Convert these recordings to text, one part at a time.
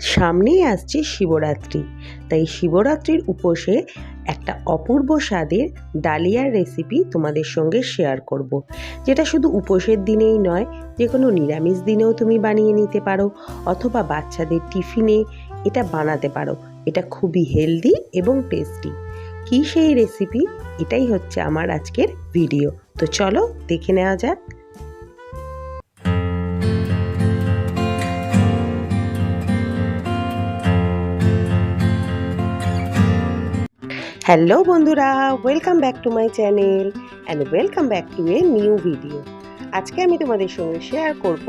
সামনেই আসছে শিবরাত্রি। তাই শিবরাত্রির উপসে একটা অপূর্ব স্বাদের ডালিয়ার রেসিপি তোমাদের সঙ্গে শেয়ার করব। যেটা শুধু উপোসের দিনেই নয় যে কোনো নিরামিষ দিনেও তুমি বানিয়ে নিতে পারো, অথবা বাচ্চাদের টিফিনে এটা বানাতে পারো। এটা খুবই হেলদি এবং টেস্টি কী সেই রেসিপি এটাই হচ্ছে আমার আজকের ভিডিও তো চলো দেখে নেওয়া যাক। হ্যালো বন্ধুরা welcome back to my channel and welcome back to a new video আজকে আমি তোমাদের সঙ্গে শেয়ার করব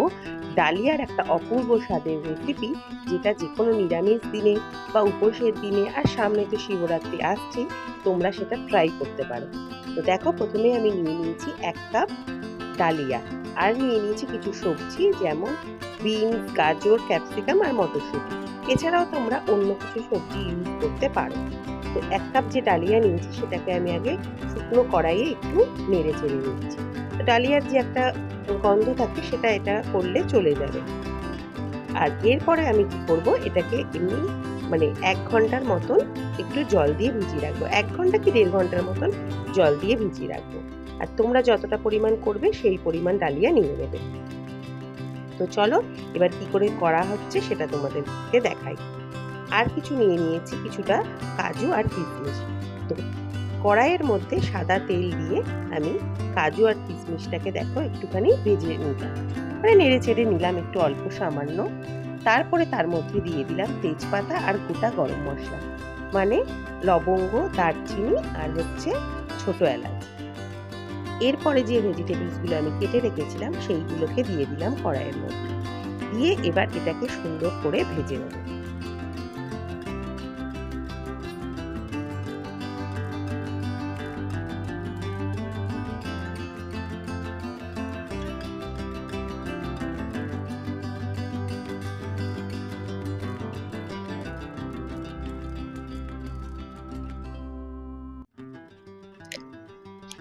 ডালিয়ার একটা অপূর্ব স্বাদের রেসিপি যেটা যে কোনো নিরামিষ দিনে বা উপোসের দিনে আর সামনে তো শিবরাত্রি আসছে, তোমরা সেটা ট্রাই করতে পারো। তো দেখো, প্রথমে আমি নিয়ে নিয়েছি এক কাপ ডালিয়া। আর নিয়ে নিয়েছি কিছু সবজি, যেমন বিনস, গাজর, ক্যাপসিকাম আর মটরশুঁটি। এছাড়াও তোমরা অন্য কিছু সবজি ইউজ করতে পারো। তো এক কাপ যে ডালিয়া নিয়েছি, সেটাকে আমি আগে শুকনো কড়াইয়ে একটু নেড়ে চেড়ে নিচ্ছি তো ডালিয়ার যে একটা গন্ধ থাকে, সেটা এটা করলে চলে যাবে। আর এরপরে আমি কি করব, এটাকে এমনি মানে এক ঘণ্টার মতন একটু জল দিয়ে ভিজিয়ে রাখব। এক ঘণ্টা কি দেড় ঘণ্টার মতন জল দিয়ে ভিজিয়ে রাখব। আর তোমরা যতটা পরিমাণ করবে সেই পরিমাণ ডালিয়া নিয়ে নেবে। তো চলো, এবার কি করে করা হচ্ছে সেটা তোমাদেরকে দেখাই। আর কিছু নিয়ে নিয়েছি, কিছুটা কাজু আর কিশমিশ। তো কড়াইয়ের মধ্যে সাদা তেল দিয়ে আমি কাজু আর কিশমিশটাকে দেখো একটুখানি ভেজে নিলাম। মানে নেড়ে চেড়ে নিলাম একটু অল্প সামান্য। তারপরে তার মধ্যে দিয়ে দিলাম তেজপাতা আর গোটা গরম মশলা। মানে লবঙ্গ, দারচিনি আর হচ্ছে ছোট এলাচ। এরপরে যে ভেজিটেবলসগুলো আমি কেটে রেখেছিলাম, সেইগুলোকে দিয়ে দিলাম কড়াইয়ের মধ্যে। দিয়ে এবার এটাকে সুন্দর করে ভেজে নেব।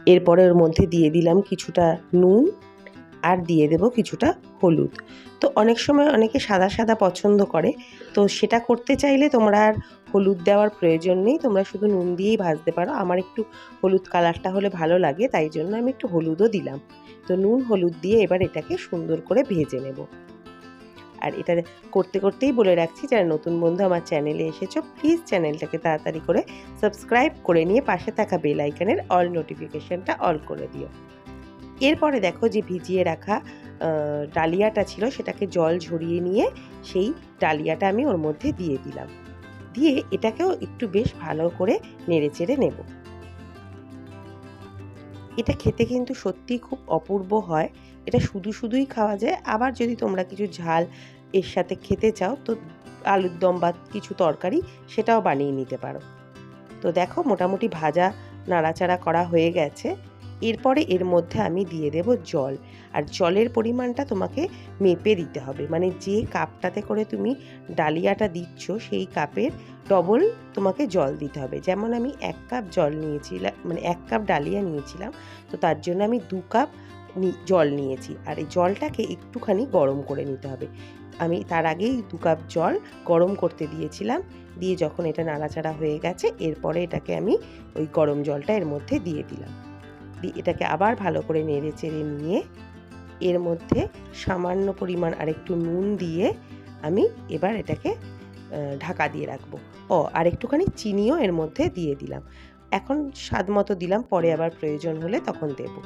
এরপরে ওর মধ্যে দিয়ে দিলাম কিছুটা নুন আর দিয়ে দেব কিছুটা হলুদ। তো অনেক সময় অনেকে সাদা সাদা পছন্দ করে, তো সেটা করতে চাইলে তোমরা আর হলুদ দেওয়ার প্রয়োজন নেই, তোমরা শুধু নুন দিয়েই ভাজতে পারো। আমার একটু হলুদ কালারটা হলে ভালো লাগে, তাই জন্য আমি একটু হলুদও দিলাম। তো নুন, হলুদ দিয়ে এবার এটাকে সুন্দর করে ভেজে নেব। আর এটা করতে করতেই বলে রাখছি, যারা নতুন বন্ধু আমার চ্যানেলে এসেছ প্লিজ চ্যানেলটাকে তাড়াতাড়ি করে সাবস্ক্রাইব করে নিয়ে পাশে থাকা বেল আইকনের অল নোটিফিকেশনটা অল করে দিও। এরপরে দেখো যে ভিজিয়ে রাখা ডালিয়াটা ছিল, সেটাকে জল ঝরিয়ে নিয়ে সেই ডালিয়াটা আমি ওর মধ্যে দিয়ে দিলাম। দিয়ে এটাকেও একটু বেশ ভালো করে নেড়ে চেড়ে নেব। এটা খেতে কিন্তু সত্যিই খুব অপূর্ব হয়। এটা শুধু শুধুই খাওয়া যায়। আবার যদি তোমরা কিছু ঝাল এর সাথে খেতে চাও, তো আলুর দম বা কিছু তরকারি সেটাও বানিয়ে নিতে পারো। তো দেখো মোটামুটি ভাজা, নাড়াচাড়া করা হয়ে গেছে। এরপরে এর মধ্যে আমি দিয়ে দেব জল। আর জলের পরিমাণটা তোমাকে মেপে দিতে হবে। মানে যে কাপটাতে করে তুমি ডালিয়াটা দিচ্ছ, সেই কাপের ডবল তোমাকে জল দিতে হবে। যেমন আমি এক কাপ জল নিয়েছিলাম মানে এক কাপ ডালিয়া নিয়েছিলাম, তো তার জন্য আমি দু কাপ জল নিয়েছি। আর এই জলটাকে একটুখানি গরম করে নিতে হবে। আমি তার আগেই দু কাপ জল গরম করতে দিয়েছিলাম। দিয়ে যখন এটা নাড়াচাড়া হয়ে গেছে, এরপরে এটাকে আমি ওই গরম জলটা এর মধ্যে দিয়ে দিলাম। এটাকে আবার ভালো করে নেড়ে চেড়ে নিয়ে এর মধ্যে সামান্য পরিমাণ আর একটু নুন দিয়ে আমি এবার এটাকে ঢাকা দিয়ে রাখব। ও, আর একটুখানি চিনিও এর মধ্যে দিয়ে দিলাম। এখন স্বাদ মতো দিলাম, পরে আবার প্রয়োজন হলে তখন দেবো।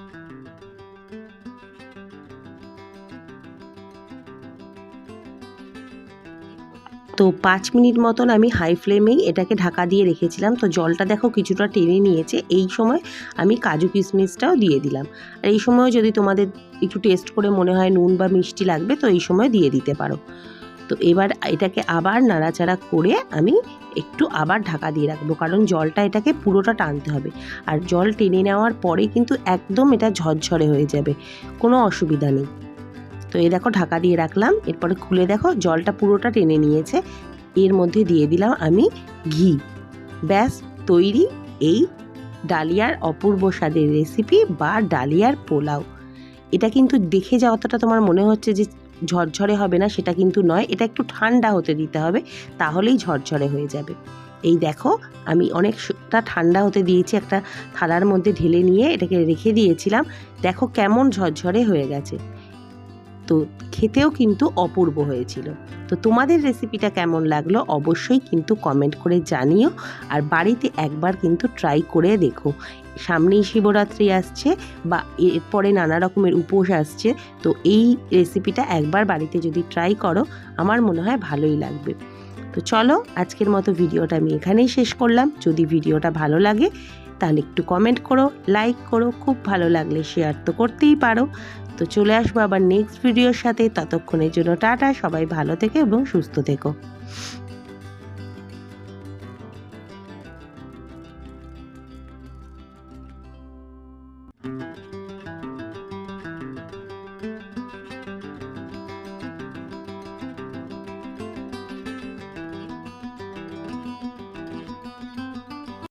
তো পাঁচ মিনিট মতন আমি হাই ফ্লেমেই এটাকে ঢাকা দিয়ে রেখেছিলাম। তো জলটা দেখো কিছুটা টেনে নিয়েছে। এই সময় আমি কাজু কিশমিশটাও দিয়ে দিলাম। আর এই সময় যদি তোমাদের একটু টেস্ট করে মনে হয় নুন বা মিষ্টি লাগবে, তো এই সময় দিয়ে দিতে পারো। তো এবার এটাকে আবার নাড়াচাড়া করে আমি একটু আবার ঢাকা দিয়ে রাখব। কারণ জলটা এটাকে পুরোটা টানতে হবে। আর জল টেনে নেওয়ার পরে কিন্তু একদম এটা ঝরঝরে হয়ে যাবে। কোনো অসুবিধা নেই। তো এই দেখো ঢাকা দিয়ে রাখলাম। এরপরে খুলে দেখো, জলটা পুরোটা টেনে নিয়েছে। এর মধ্যে দিয়ে দিলাম আমি ঘি। ব্যাস, তৈরি এই ডালিয়ার অপূর্ব স্বাদের রেসিপি বা ডালিয়ার পোলাও। এটা কিন্তু দেখে যা অতটা তোমার মনে হচ্ছে যে ঝরঝরে হবে না, সেটা কিন্তু নয়। এটা একটু ঠান্ডা হতে দিতে হবে, তাহলেই ঝরঝরে হয়ে যাবে। এই দেখো, আমি অনেকটা ঠান্ডা হতে দিয়েছি, একটা থালার মধ্যে ঢেলে নিয়ে এটাকে রেখে দিয়েছিলাম। দেখো কেমন ঝরঝরে হয়ে গেছে। তো খেতেও কিন্তু অপূর্ব হয়েছিল। তো তোমাদের রেসিপিটা কেমন লাগল অবশ্যই কিন্তু কমেন্ট করে জানিও আর বাড়িতে একবার কিন্তু ট্রাই করে দেখো। সামনেই শিবরাত্রি আসছে বা এরপরে নানা রকমের উপোস আসছে, তো এই রেসিপিটা একবার বাড়িতে যদি ট্রাই করো, আমার মনে হয় ভালোই লাগবে। তো চলো আজকের মতো ভিডিওটা আমি এখানেই শেষ করলাম। যদি ভিডিওটা ভালো লাগে, তাহলে একটু কমেন্ট করো লাইক করো, খুব ভালো লাগলে শেয়ার তো করতেই পারো। তো চলে আসব আবার নেক্সট ভিডিওর সাথে। ততক্ষণের জন্য টাটা, সবাই ভালো থেকো এবং সুস্থ থেকো।